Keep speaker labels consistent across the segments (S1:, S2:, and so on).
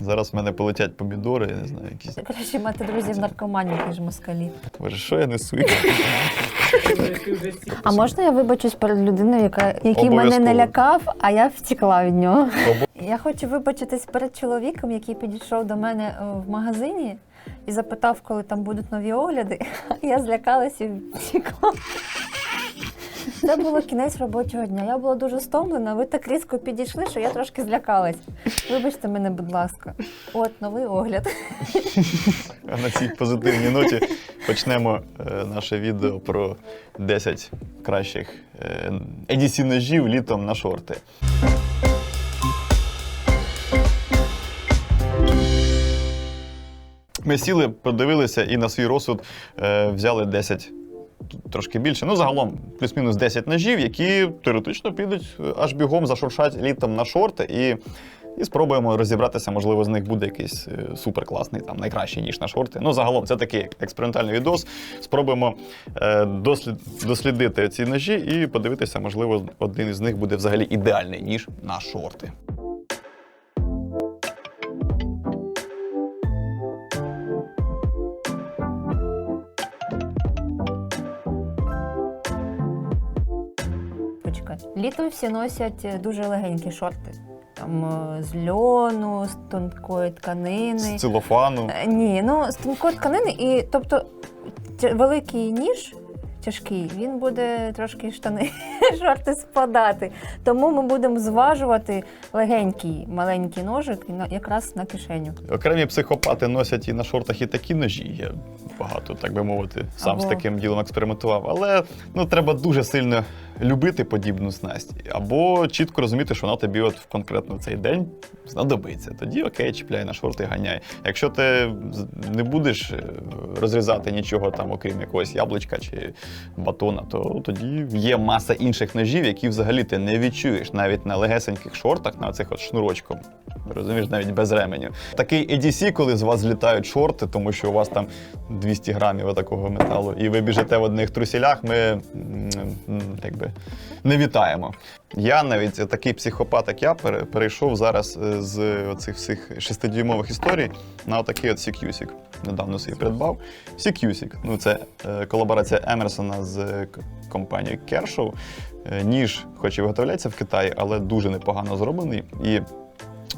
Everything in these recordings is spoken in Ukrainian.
S1: Зараз в мене полетять помідори, я не знаю, якісь.
S2: Краще мати друзів наркоманів, ніж москалі.
S1: Боже, що я несу?
S2: А можна я вибачусь перед людиною, яка який мене не лякав, а я втекла від нього. Я хочу вибачитись перед чоловіком, який підійшов до мене е, в магазині і запитав, коли там будуть нові огляди. Я злякалась і втекла. Це було кінець робочого дня. Я була дуже стомлена. Ви так різко підійшли, що я трошки злякалась. Вибачте мене, будь ласка. От новий огляд.
S1: А на цій позитивній ноті почнемо е, наше відео про 10 кращих е, EDC ножів літом на шорти. Ми сіли, подивилися і на свій розсуд е, взяли 10, тут трошки більше. Ну, загалом, плюс-мінус 10 ножів, які теоретично підуть е, аж бігом зашуршать літом на шорти. І і спробуємо розібратися, можливо, з них буде якийсь е, суперкласний, там найкращий ніж на шорти. Ну, загалом, це такий експериментальний відос. Спробуємо е, дослід, дослідити ці ножі і подивитися, можливо, один із них буде взагалі ідеальний ніж на шорти.
S2: Літом всі носять е, дуже легенькі шорти. Там е, з льону, з тонкої тканини.
S1: З цилофану.
S2: Е, Ні, ну з тонкої тканини, і тобто великий ніж тяжкий, він буде трошки штани шорти спадати. Тому ми будемо зважувати легенький маленький ножик якраз на кишеню.
S1: Окремі психопати носять і на шортах і такі ножі. Я багато, так би мовити, сам з таким ділом експериментував. Але ну, треба дуже сильно любити подібну снасть, або чітко розуміти, що вона тобі от в конкретно цей день знадобиться. Тоді окей, чіпляй на шорти, ганяй. Якщо ти не будеш е, розрізати нічого там, окрім якогось яблучка чи батона, то тоді є маса інших ножів, які взагалі ти не відчуєш навіть на легесеньких шортах, на цих от шнурочком. Розумієш, навіть без ременю. Такий EDC, коли з вас злітають шорти, тому що у вас там 200 грамів такого металу, і ви біжите в одних трусілях, ми м, не вітаємо. Я навіть такий психопат, як я, перейшов зараз е, з оцих всіх шестидюймових історій на отакий от Сікюсік. Недавно собі придбав. Сікюсік. Ну, це е, колаборація Емерсона з е, компанією. Е, Ніж, хоч і виготовляється в Китаї, але дуже непогано зроблений. І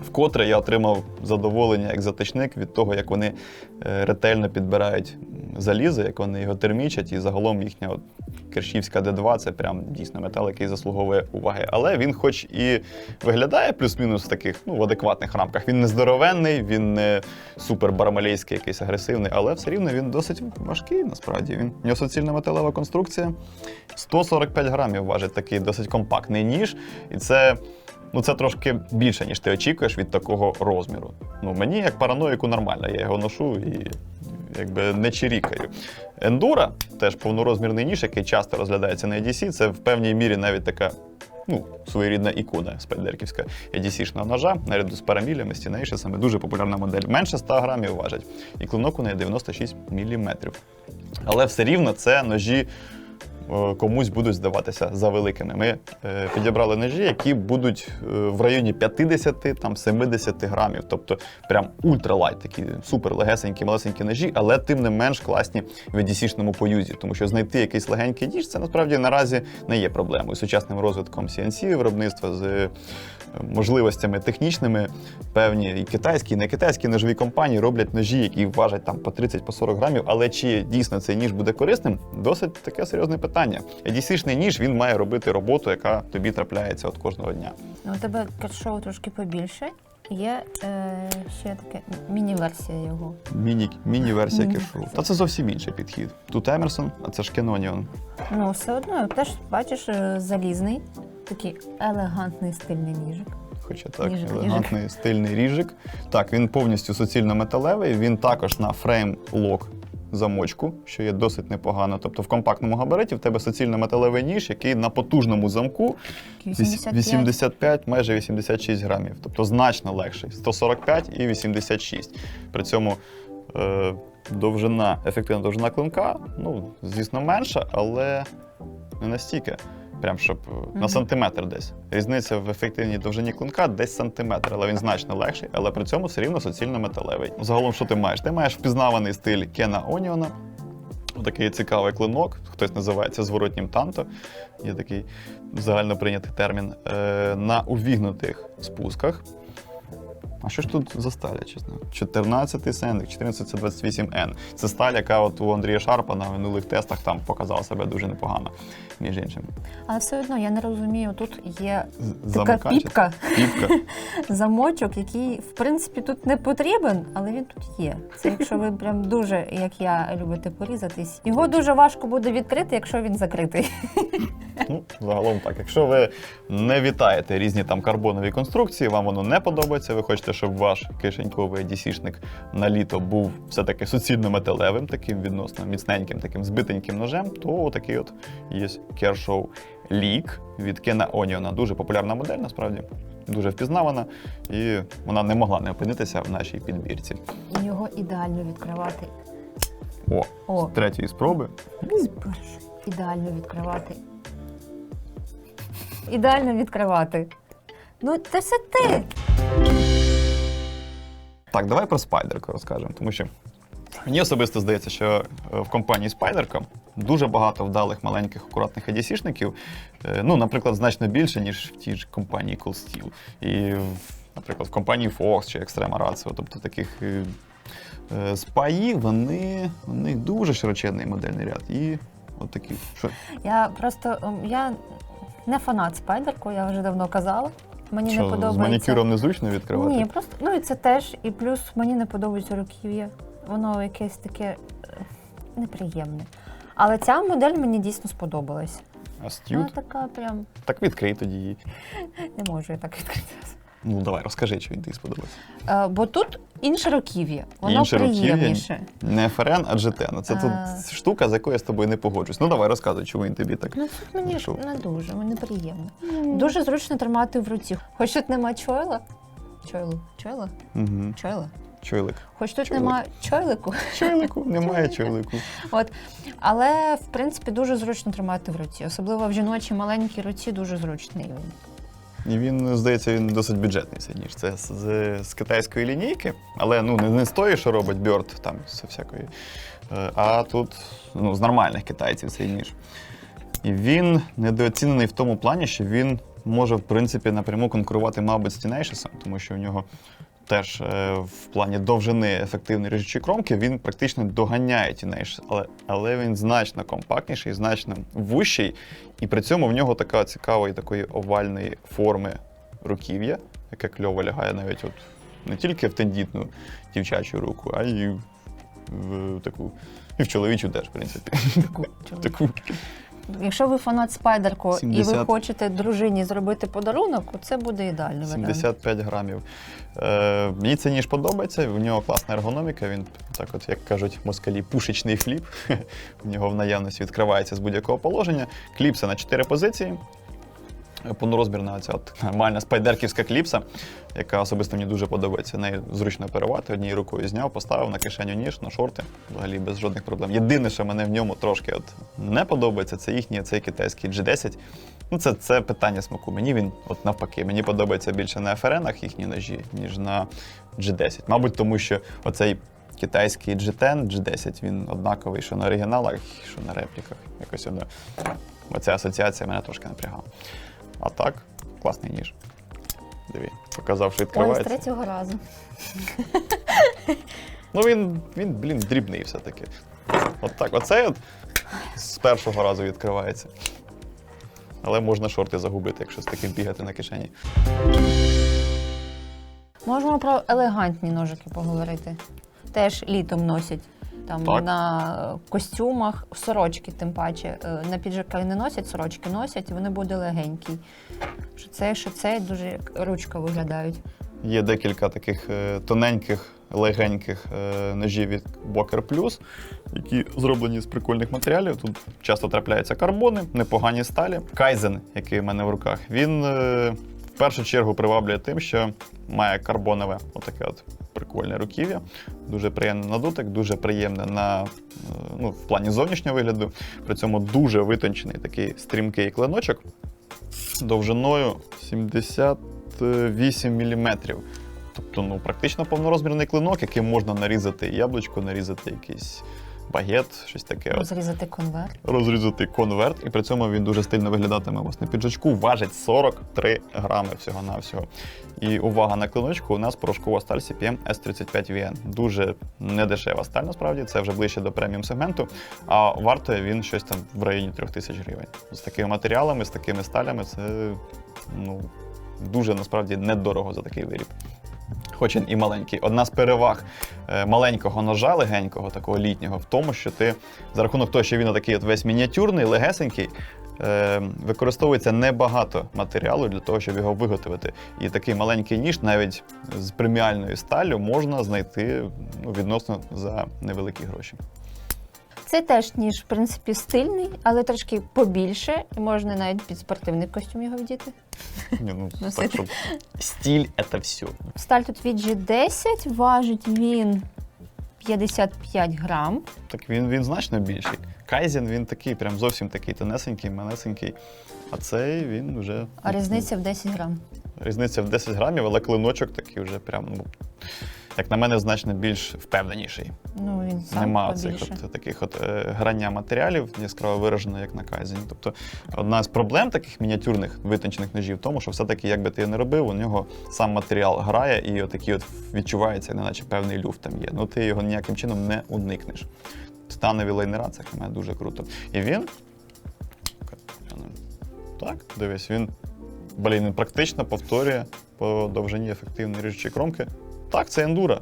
S1: Вкотре я отримав задоволення як затичник від того, як вони е, ретельно підбирають залізо, як вони його термічать, і загалом їхня от Кершівська Д2 це прям дійсно метал, який заслуговує уваги. Але він, хоч і виглядає плюс-мінус в таких ну, в адекватних рамках. Він не здоровенний, він не супер бармалейський, якийсь агресивний, але все рівно він досить важкий насправді. Він нього металева конструкція. 145 грамів важить такий досить компактний ніж. І це Ну, це трошки більше, ніж ти очікуєш від такого розміру. Ну, мені як параноїку нормально, я його ношу і якби не чирікаю. Ендура, теж повнорозмірний ніж, який часто розглядається на EDC, це в певній мірі навіть така. Ну, своєрідна ікона спайдерківська EDC-шного ножа, наряду з парамілями, стінейшесами, дуже популярна модель. Менше 100 грамів важить. І клинок у неї 96 мм. Але все рівно це ножі комусь будуть здаватися за великими. Ми е, підібрали ножі, які будуть е, в районі 50-70 грамів, тобто прям ультралайт, такі супер легесенькі, малесенькі ножі, але тим не менш класні в EDC-шному поюзі, тому що знайти якийсь легенький ніж це насправді наразі не є проблемою. Сучасним розвитком CNC виробництва з е, можливостями технічними, певні і китайські, і не китайські ножові компанії роблять ножі, які важать там по 30 по 40 грамів. Але чи дійсно цей ніж буде корисним? Досить таке серйозне питання. EDC-шний ніж він має робити роботу, яка тобі трапляється от кожного дня.
S2: У тебе кетшоу трошки побільше. Є е, ще таке міні-версія його.
S1: Міні, міні-версія
S2: Міні.
S1: кешу. Та це зовсім інший підхід. Тут Емерсон, а це ж Кеноніон.
S2: Ну, все одно, теж бачиш, е, залізний, такий елегантний стильний ніжик.
S1: Хоча так,
S2: Ніжик,
S1: елегантний стильний ріжик. Так, він повністю суцільно-металевий, він також на фрейм-лок замочку, що є досить непогано. Тобто в компактному габариті в тебе суцільно-металевий ніж, який на потужному замку віс-
S2: 85.
S1: 85, майже 86 грамів. Тобто значно легший. 145 і 86. При цьому е, довжина, ефективна довжина клинка, ну, звісно, менша, але не настільки. Прям щоб е, на сантиметр десь. Різниця в ефективній довжині клинка десь сантиметр, але він значно легший, але при цьому все рівно суцільно металевий. Загалом, що ти маєш? Ти маєш впізнаваний стиль Кена Оніона. Такий цікавий клинок, хтось називається зворотнім танто. Є такий загально прийнятий термін. Е, на увігнутих спусках. А що ж тут за сталь, чесно? 14 сендик, 1428N. Це сталь, яка от у Андрія Шарпа на минулих тестах там показала себе дуже непогано, між іншим.
S2: Але все одно я не розумію, тут є така піпка,
S1: Піпка.
S2: замочок, який в принципі тут не потрібен, але він тут є. Це якщо ви прям дуже, як я, любите порізатись. Його дуже важко буде відкрити, якщо він закритий.
S1: Ну, загалом так. Якщо ви не вітаєте різні там карбонові конструкції, вам воно не подобається. Ви хочете, щоб ваш кишеньковий DC-шник на літо був все-таки суцільно металевим, таким відносно міцненьким, таким збитеньким ножем, то такий от є Kershaw Leak від Кена Оніона. Дуже популярна модель, насправді. Дуже впізнавана, і вона не могла не опинитися в нашій підбірці.
S2: Його ідеально відкривати.
S1: О,
S2: О,
S1: з третьої спроби.
S2: ідеально відкривати. Ідеально відкривати. Ну, це все ти.
S1: Так, давай про спайдерку розкажемо, тому що мені особисто здається, що е, в компанії Спайдерка дуже багато вдалих маленьких акуратних ADC-шників, е, ну, наприклад, значно більше, ніж в тій ж компанії Cool Steel. І, наприклад, в компанії Fox чи Extrema Ratio, тобто таких е, спаї, вони, у них дуже широченний модельний ряд. І от такі. Що?
S2: Я просто ем, я не фанат спайдерку, я вже давно казала. Мені
S1: Що,
S2: не
S1: з
S2: подобається.
S1: манікюром незручно відкривати?
S2: Ні, просто ну і це теж. І плюс мені не подобається руків'я. Воно якесь таке е, неприємне. Але ця модель мені дійсно сподобалась.
S1: А
S2: Вона така прям
S1: Так відкрий тоді її.
S2: не можу я так відкрити.
S1: Ну давай, розкажи, що він тобі сподобався.
S2: Е, бо тут інше руків'я, воно
S1: Інше руків'я?
S2: приємніше.
S1: Не ФРН, а GTN. Це
S2: А.
S1: тут штука, з якою я з тобою не погоджусь. Ну давай розказуй, чому він тобі так.
S2: Ну тут мені ж не дуже, мені приємно. Дуже зручно тримати в руці. Хоч тут нема чойла. Чойлу, чойла?
S1: Угу.
S2: Чойла.
S1: Чойлик.
S2: Хоч тут
S1: Чойлик.
S2: нема чойлику,
S1: Чойлику, немає чойлику.
S2: От. Але в принципі дуже зручно тримати в руці. Особливо в жіночій маленькій руці дуже зручний він.
S1: І він, здається, він досить бюджетний цей ніж. Це з, з, з китайської лінійки, але ну, не, не з тої, що робить Бьорд, там з всякої. Е, А тут ну, з нормальних китайців цей ніж. І він недооцінений в тому плані, що він може, в принципі, напряму конкурувати, мабуть, з Tenacious, тому що у нього теж е, в плані довжини ефективної ріжучої кромки він практично доганяє Tenacious, але, але він значно компактніший, значно вущий, і при цьому в нього така цікавої такої овальної форми руків'я, яке кльово лягає навіть от не тільки в тендітну дівчачу руку, а й в таку. І в чоловічу теж, в принципі.
S2: Таку,
S1: Таку.
S2: Якщо ви фанат спайдерко і ви хочете дружині зробити подарунок, це буде ідеально.
S1: 75 грамів. Е, мені це ніж подобається, в нього класна ергономіка. Він так, от, як кажуть москалі, пушечний фліп. У нього в наявності відкривається з будь-якого положення. Кліпса на 4 позиції. Повнорозмірна оця от нормальна спайдерківська кліпса, яка особисто мені дуже подобається. Нею зручно оперувати. Однією рукою зняв, поставив на кишеню ніж, на шорти, взагалі без жодних проблем. Єдине, що мене в ньому трошки от не подобається, це їхній цей китайський G10. Ну, це, це питання смаку. Мені він от навпаки. Мені подобається більше на FRN їхні ножі, ніж на G10. Мабуть, тому що оцей китайський G10, G10, він однаковий, що на оригіналах, що на репліках. Якось воно. Оця асоціація мене трошки напрягала. А так, класний ніж. Диви, показав, що
S2: Ой, з третього разу.
S1: Ну він, він, блін, дрібний все-таки. От так, оцей от з першого разу відкривається. Але можна шорти загубити, якщо з таким бігати на кишені.
S2: Можемо про елегантні ножики поговорити. Теж літом носять. Там
S1: Так.
S2: на костюмах, сорочки, тим паче. Е, На піджаки не носять, сорочки носять, і вони будуть легенькі. Що це, що це дуже ручка виглядають.
S1: Є декілька таких е, тоненьких, легеньких е, ножів від Boker Plus, які зроблені з прикольних матеріалів. Тут часто трапляються карбони, непогані сталі. Кайзен, який в мене в руках, він в першу чергу приваблює тим, що має карбонове отаке от прикольне руків'я дуже приємне на дотик, дуже приємне на, ну, в плані зовнішнього вигляду. При цьому дуже витончений такий стрімкий клиночок довжиною 78 мм. Тобто, ну, практично повнорозмірний клинок, яким можна нарізати яблучко, нарізати якийсь багет, щось таке.
S2: Розрізати конверт.
S1: розрізати конверт, і при цьому він дуже стильно виглядатиме вас на піджачку. Важить 43 грами всього-навсього. І увага на клиночку, у нас порошкова сталь CPM S35VN. Дуже недешева сталь, насправді, це вже ближче до преміум сегменту, а вартує він щось там в районі 3000 гривень. З такими матеріалами, з такими сталями, це ну, дуже насправді недорого за такий виріб. Хоч він і маленький. Одна з переваг е, маленького ножа, легенького, такого літнього, в тому, що ти за рахунок того, що він такий от весь мініатюрний, легесенький, е, використовується небагато матеріалу для того, щоб його виготовити. І такий маленький ніж, навіть з преміальною сталлю, можна знайти ну, відносно за невеликі гроші.
S2: Це теж ніж, в принципі, стильний, але трошки побільше, і можна навіть під спортивний костюм його вдіти.
S1: Ні, ну,
S2: Носити.
S1: так, щоб стіль це все.
S2: Сталь тут від G10, важить він 55 грам.
S1: Так він, він значно більший. Кайзен він такий, прям зовсім такий тонесенький, малесенький. А цей він вже.
S2: А різниця в 10 грам.
S1: Різниця в 10 грамів, але клиночок такий вже прям, ну, як на мене, значно більш впевненіший.
S2: Ну, він сам
S1: Нема цих от, таких от е, грання матеріалів яскраво виражено, як на Кайзені. Тобто одна з проблем таких мініатюрних витончених ножів в тому, що все-таки, як би ти не робив, у нього сам матеріал грає і отакий от відчувається, неначе певний люфт там є. Ну ти його ніяким чином не уникнеш. Станові лайнера це мене дуже круто. І він. Так, дивись, він. Блін, він практично повторює по довжині ефективної ріжучої кромки. Так, це ендура.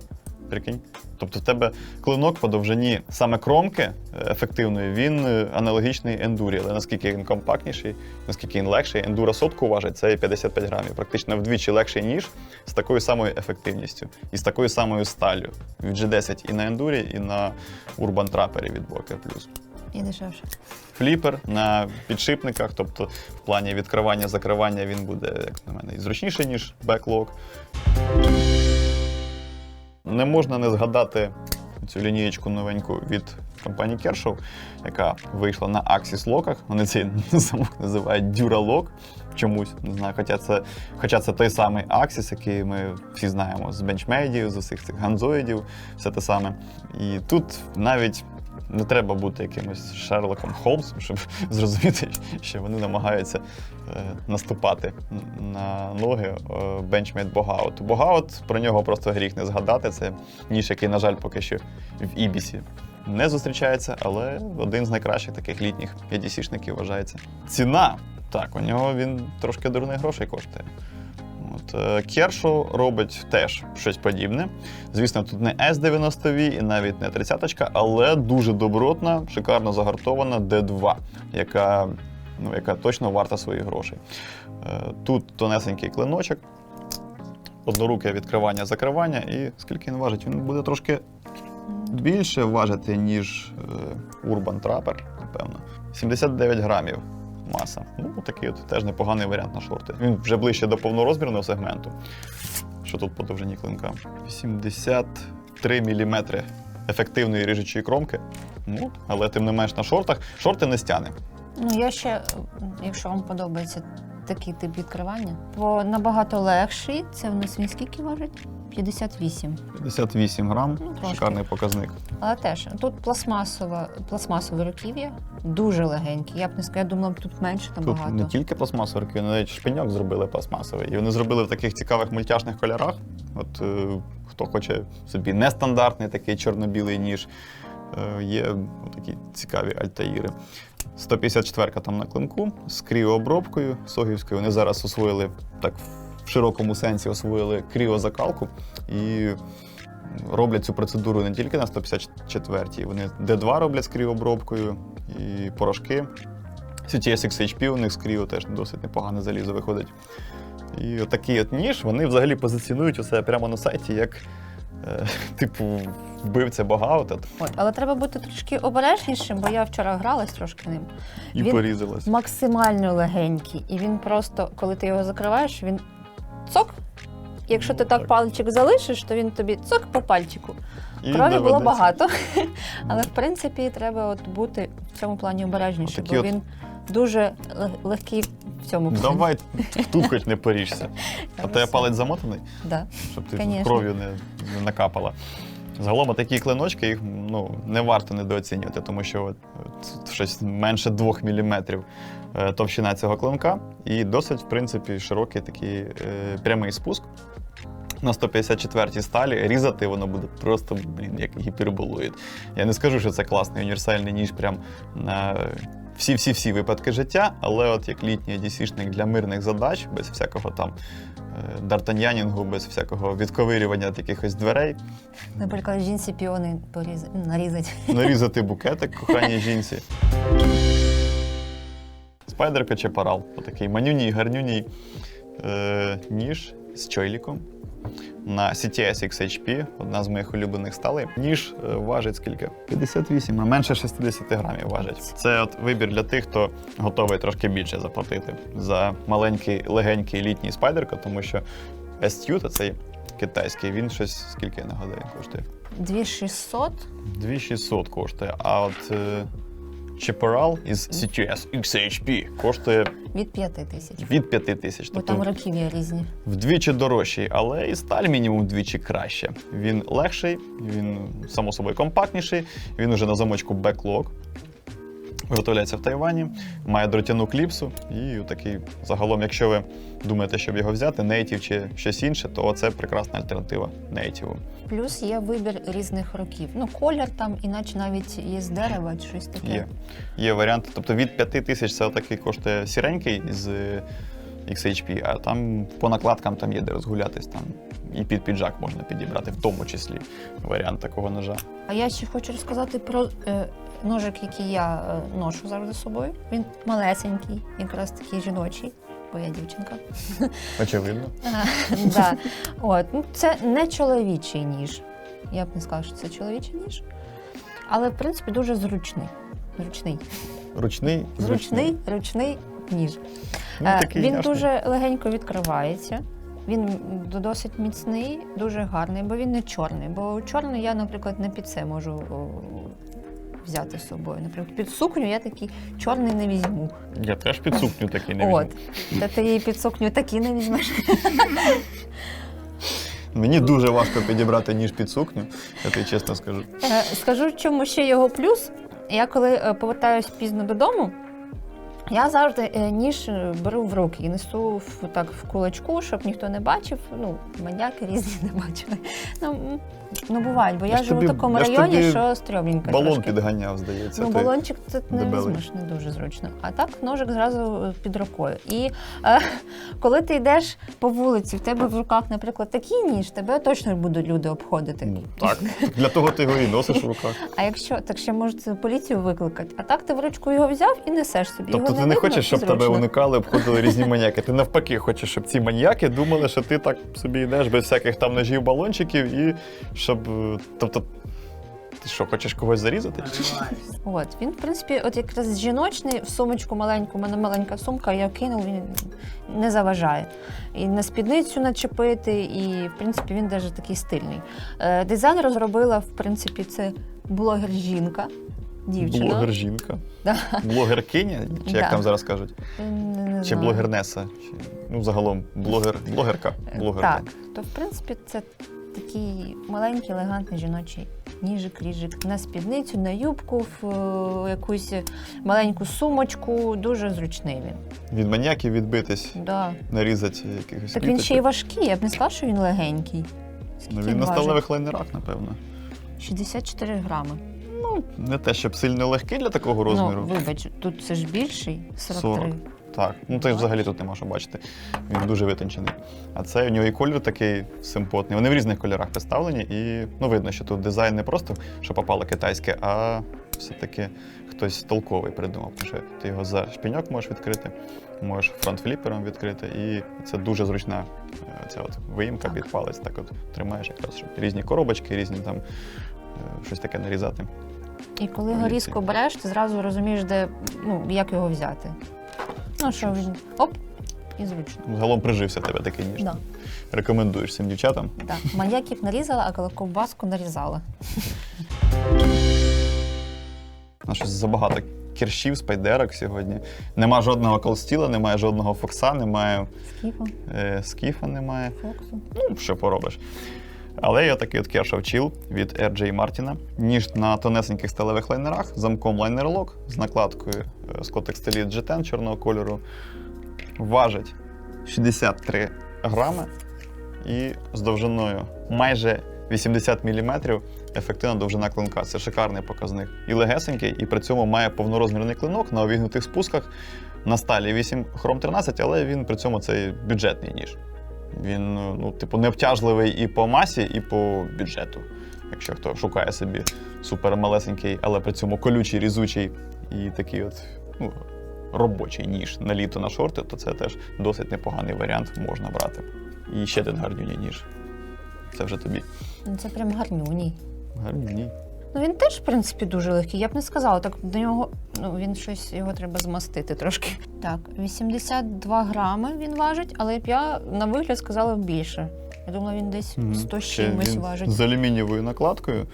S1: Прикинь. Тобто в тебе клинок по довжині саме кромки е, ефективної, він е, аналогічний ендурі. Але наскільки він компактніший, наскільки він легший, ендура сотку важить, це 55 грамів. Практично вдвічі легший ніж з такою самою ефективністю і з такою самою сталлю. Від G10 і на ендурі, і на Urban Trapper від Boker Plus.
S2: І дешевше.
S1: Фліпер на підшипниках, тобто в плані відкривання, закривання він буде, як на мене, і зручніший, ніж беклок. Не можна не згадати цю лінієчку новеньку від компанії Kershaw, яка вийшла на Axis локах. Вони цей замок називають Duralock чомусь. Не знаю, хоча це, хоча це той самий Axis, який ми всі знаємо з бенчмейдів, з усіх цих ганзоїдів, все те саме. І тут навіть не треба бути якимось Шерлоком Холмсом, щоб зрозуміти, що вони намагаються е, наступати на ноги бенчмейт Богаут. Богаут про нього просто гріх не згадати. Це ніж, який, на жаль, поки що в Ібісі не зустрічається, але один з найкращих таких літніх EDC-шників вважається. Ціна. Так, у нього він трошки дурних грошей коштує. От, е, Кершоу робить теж щось подібне. Звісно, тут не S90V і навіть не 30-ка, але дуже добротна, шикарно загартована D2, яка, ну, яка точно варта своїх грошей. Е, Тут тонесенький клиночок, одноруке відкривання, закривання, і скільки він важить? Він буде трошки більше важити, ніж е, Urban Trapper, напевно. 79 грамів маса. Ну, такий от теж непоганий варіант на шорти. Він вже ближче до повнорозмірного сегменту. Що тут по довжині клинка? 83 мм ефективної ріжучої кромки. Ну, але тим не менш на шортах. Шорти не стяне.
S2: Ну, я ще, якщо вам подобається такий тип відкривання, бо набагато легший. Це в нас він скільки важить? 58.
S1: 58 грам,
S2: Ну, трошки.
S1: шикарний показник.
S2: Але теж тут пластмасова, пластмасове руків'я, дуже легенькі. Я б не сказала, я думала, тут менше там
S1: Тут
S2: багато.
S1: не тільки пластмасовий, вони навіть шпиньок зробили пластмасовий. І вони зробили в таких цікавих мультяшних кольорах. От е, хто хоче собі нестандартний такий чорно-білий ніж, е, є такі цікаві альтаїри. 154 там на клинку з кріообробкою согівською. Вони зараз освоїли так в широкому сенсі освоїли кріозакалку і роблять цю процедуру не тільки на 154-й, вони D2 роблять з кріообробкою і порошки. CTS XHP у них з кріо теж досить непогане залізо виходить. І отакий от ніж вони взагалі позиціонують усе прямо на сайті як е, типу вбивця Багаута
S2: От, але треба бути трошки обережнішим, бо я вчора гралась трошки ним.
S1: і
S2: Він
S1: порізалась.
S2: Максимально легенький. І він просто, коли ти його закриваєш, він цок. Якщо ти так
S1: Так.
S2: пальчик залишиш, то він тобі цок по пальчику.
S1: І
S2: Крові було
S1: доведеться-
S2: багато, але в принципі треба от бути в цьому плані обережніше,
S1: Отакі
S2: бо
S1: от-
S2: він дуже лег- легкий в цьому плані.
S1: Давай тут хоч не поріжся. А
S2: Я все.
S1: палець замотаний,
S2: Да.
S1: щоб ти
S2: Конечно.
S1: кров'ю не, не накапала. Загалом такі клиночки їх ну, не варто недооцінювати, тому що от, от щось менше 2 мм товщина цього клинка, і досить, в принципі, широкий такий е, прямий спуск. На 154-й сталі різати воно буде просто, блін, як гіперболоїд. Я не скажу, що це класний універсальний ніж прям на всі-всі-всі випадки життя, але от як літній DC-шник для мирних задач, без всякого там е, дартаньянінгу, без всякого відковирювання якихось дверей,
S2: Наприклад, жінці піони поріз... нарізати.
S1: нарізати букетик коханій жінці. Спайдерка чи парал. Отакий манюній, гарнюній е, ніж з чойліком. На CTS XHP, одна з моїх улюблених сталей. Ніж е, важить скільки? 58, а менше 60 грамів важить. Це от вибір для тих, хто готовий трошки більше заплатити за маленький легенький літній спайдерка, тому що STU, то цей китайський, він щось скільки я нагадаю, коштує.
S2: 2600
S1: 2600 коштує. А от Chaparral із CTS XHP коштує
S2: від 5 тисяч.
S1: від 5 тисяч.
S2: Бо там
S1: Тобто
S2: років є різні.
S1: вдвічі дорожчий, але і сталь мінімум вдвічі краще. Він легший, він само собою компактніший, він уже на замочку Backlog. Виготовляється в Тайвані, має дротяну кліпсу, і такий загалом, якщо ви думаєте, щоб його взяти, Native чи щось інше, то це прекрасна альтернатива Native.
S2: Плюс є вибір різних років. Ну, колір там, іначе навіть є з дерева чи щось таке.
S1: Є. Є варіанти. Тобто від 5 тисяч це отакий коштує сіренький з XHP, а там по накладкам там є де розгулятись. Там і під піджак можна підібрати, в тому числі варіант такого ножа.
S2: А я ще хочу розказати про е, ножик, який я е, ношу завжди з собою. Він малесенький, якраз такий жіночий, бо я дівчинка.
S1: Очевидно.
S2: Да. От, ну, це не чоловічий ніж. Я б не сказала, що це чоловічий ніж. Але, в принципі, дуже зручний. Зручний.
S1: Ручний,
S2: Зручний, ручний ніж.
S1: Ну,
S2: Е,
S1: такий
S2: він дуже легенько відкривається. Він досить міцний, дуже гарний, бо він не чорний. Бо чорний я, наприклад, не під це можу взяти з собою. Наприклад, під сукню я такий чорний не візьму.
S1: Я теж під сукню такий не
S2: От.
S1: візьму.
S2: Та ти її під сукню такі не візьмеш.
S1: Мені дуже важко підібрати ніж під сукню, я тобі чесно скажу.
S2: Е, Скажу, чому ще його плюс. Я коли е, повертаюсь пізно додому, я завжди е, ніж беру в руки і несу в, так в кулачку, щоб ніхто не бачив. Ну, маньяки різні не бачили. Ну, ну бувають, бо я,
S1: Я
S2: живу
S1: тобі-
S2: в такому районі, що стрьомненько.
S1: Балон
S2: трошки.
S1: підганяв, здається.
S2: Ну,
S1: ти.
S2: балончик тут не
S1: дебелий.
S2: візьмеш, не дуже зручно. А так ножик зразу е, під рукою. І е, коли ти йдеш по вулиці, в тебе в руках, наприклад, такий ніж, тебе точно будуть люди обходити.
S1: Ну, так, для того ти його і носиш в руках.
S2: А якщо так ще можете поліцію викликати, а так ти в ручку його взяв і несеш собі.
S1: Тобто
S2: його
S1: ти не
S2: видно
S1: хочеш, щоб тебе
S2: зручно.
S1: уникали, обходили різні маньяки. Ти навпаки хочеш, щоб ці маньяки думали, що ти так собі йдеш без всяких там ножів, балончиків, і щоб. е, Тобто, ти що, хочеш когось зарізати?
S2: От він, в принципі, от якраз жіночний в сумочку маленьку, у мене маленька сумка, я кинув, він не заважає. І на спідницю начепити, і в принципі він навіть такий стильний. Е, дизайн розробила, в принципі, це блогер-жінка, дівчина.
S1: Блогер-жінка.
S2: Да.
S1: Блогеркиня, чи як
S2: Да.
S1: там зараз кажуть?
S2: Не- не
S1: Чи блогернеса? Чи, ну, загалом, блогер, блогерка. блогерка.
S2: Так, то в принципі це такий маленький, елегантний жіночий ніжик, ріжик на спідницю, на юбку, в е, якусь маленьку сумочку. Дуже зручний він.
S1: Від маньяків відбитись,
S2: Да.
S1: нарізати якихось
S2: Так він ще й
S1: квіточок.
S2: важкий, я б не сказала, що він легенький.
S1: Ну, він на
S2: важить?
S1: сталевих лайнерах, напевно.
S2: 64 грами.
S1: Ну, не те, щоб сильно легкий для такого розміру.
S2: Ну, вибач, тут це ж більший 43.
S1: 40. Так, ну ти взагалі тут не можеш бачити. Він дуже витончений. А це у нього і кольор такий симпотний. Вони в різних кольорах представлені, і ну, видно, що тут дизайн не просто, що попало китайське, а все-таки хтось толковий придумав. Тому що ти його за шпіньок можеш відкрити, можеш фронт-фліпером відкрити, і це дуже зручна е, ця от виїмка під палець. Так от тримаєш якраз, щоб різні коробочки, різні там е, щось таке нарізати.
S2: І коли його різко береш, ти зразу розумієш, де, ну, як його взяти. Ну, що він. Оп, і зручно.
S1: Загалом прижився тебе такий ніж.
S2: Да.
S1: Рекомендуєш цим дівчатам.
S2: Так, маньяків нарізала, а ковбаску нарізала.
S1: Щось забагато кіршів, спайдерок сьогодні. Нема жодного колстіла, немає жодного фокса, немає
S2: Скіфа,
S1: е, скіфа, немає.
S2: фоксу.
S1: Ну, що поробиш. Але є такий от Kershaw Chill від RJ Martin. Ніж на тонесеньких сталевих лайнерах, замком лайнер-лок, з накладкою е, Scott Extelit G10 чорного кольору. Важить 63 грами і з довжиною майже 80 мм ефективна довжина клинка. Це шикарний показник. І легесенький, і при цьому має повнорозмірний клинок на увігнутих спусках. На сталі 8 хром 13, але він при цьому цей бюджетний ніж. Він, ну, типу, не обтяжливий і по масі, і по бюджету. Якщо хто шукає собі супермалесенький, але при цьому колючий, різучий і такий от ну, робочий ніж на літо на шорти, то це теж досить непоганий варіант можна брати. І ще один гарнюній ніж. Це вже тобі.
S2: Ну, Це прям гарнюній.
S1: Гарнюній.
S2: Ну він теж, в принципі, дуже легкий. Я б не сказала, так до нього ну він щось його треба змастити трошки. Так, 82 грами він важить, але б я на вигляд сказала більше. Я думала, він десь 100 з
S1: Ще
S2: чимось
S1: він
S2: важить.
S1: З алюмінієвою накладкою.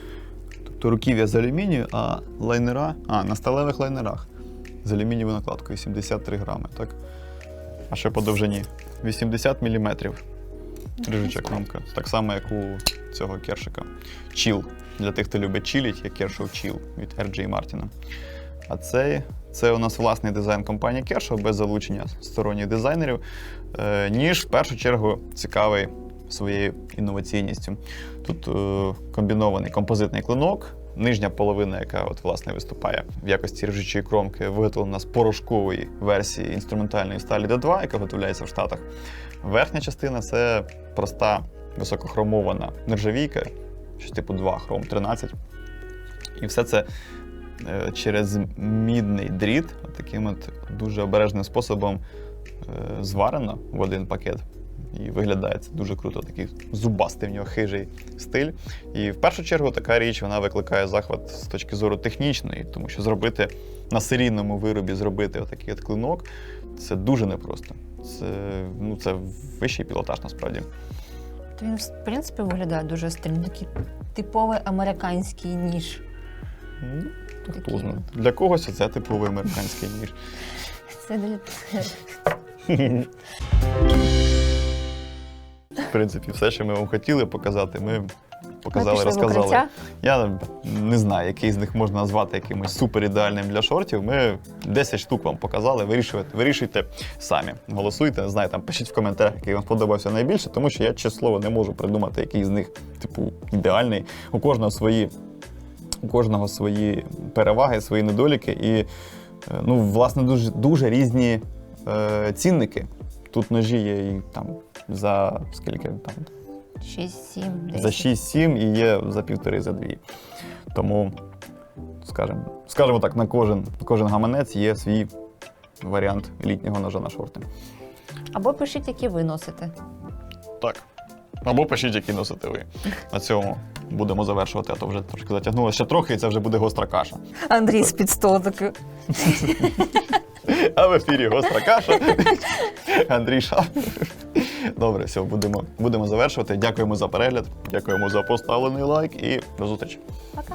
S1: Тобто руків'я з алюмінію, а лайнера. А, на сталевих лайнерах. З алюмінієвою накладкою 73 грами, так? А ще по довжині 80 мм. Ріжуча кромка. Так само, як у цього кершика. Чіл. Для тих, хто любить чиліть, є Kershaw Chill від RJ Martin. А цей це у нас власний дизайн компанії Kershaw без залучення сторонніх дизайнерів. Е, ніж в першу чергу цікавий своєю інноваційністю. Тут е, комбінований композитний клинок, нижня половина, яка от, власне виступає в якості ріжучої кромки, виготовлена з порошкової версії інструментальної сталі D2, яка виготовляється в Штатах. Верхня частина це проста високохромована нержавійка, щось типу 2 хром 13. І все це е, через мідний дріт, таким от дуже обережним способом е, зварено в один пакет. І виглядає це дуже круто, такий зубастий в нього хижий стиль. І в першу чергу така річ вона викликає захват з точки зору технічної, тому що зробити на серійному виробі зробити отакий от клинок це дуже непросто. Це, ну, це вищий пілотаж насправді.
S2: То він, в принципі, виглядає дуже стильно. Такий типовий американський ніж.
S1: Ну, Хто
S2: Такий.
S1: знає. Для когось це типовий американський ніж.
S2: Це для
S1: В принципі, все, що ми вам хотіли показати, Ми показали,
S2: пішли в
S1: розказали.
S2: укриття.
S1: Я не знаю, який з них можна назвати якимось супер ідеальним для шортів. Ми 10 штук вам показали. Вирішуйте, вирішуйте самі. Голосуйте, не знаю, там пишіть в коментарях, який вам сподобався найбільше, тому що я чесно слово не можу придумати, який з них, типу, ідеальний. У кожного свої, у кожного свої переваги, свої недоліки. І е, ну, власне, дуже, дуже різні е, цінники. Тут ножі є і там за скільки там
S2: 6, 7, 10.
S1: за 6-7 і є за півтори, за дві. Тому, скажімо, скажімо так, на кожен, кожен гаманець є свій варіант літнього ножа на шорти.
S2: Або пишіть, які ви носите.
S1: Так. Або пишіть, які носите ви. На цьому будемо завершувати, а то вже трошки затягнулося ще трохи, і це вже буде гостра каша.
S2: Андрій з-під столу.
S1: А в ефірі гостра каша. Андрій Шап. Добре, все, будемо, будемо завершувати. Дякуємо за перегляд, дякуємо за поставлений лайк і до зустрічі.
S2: Пока.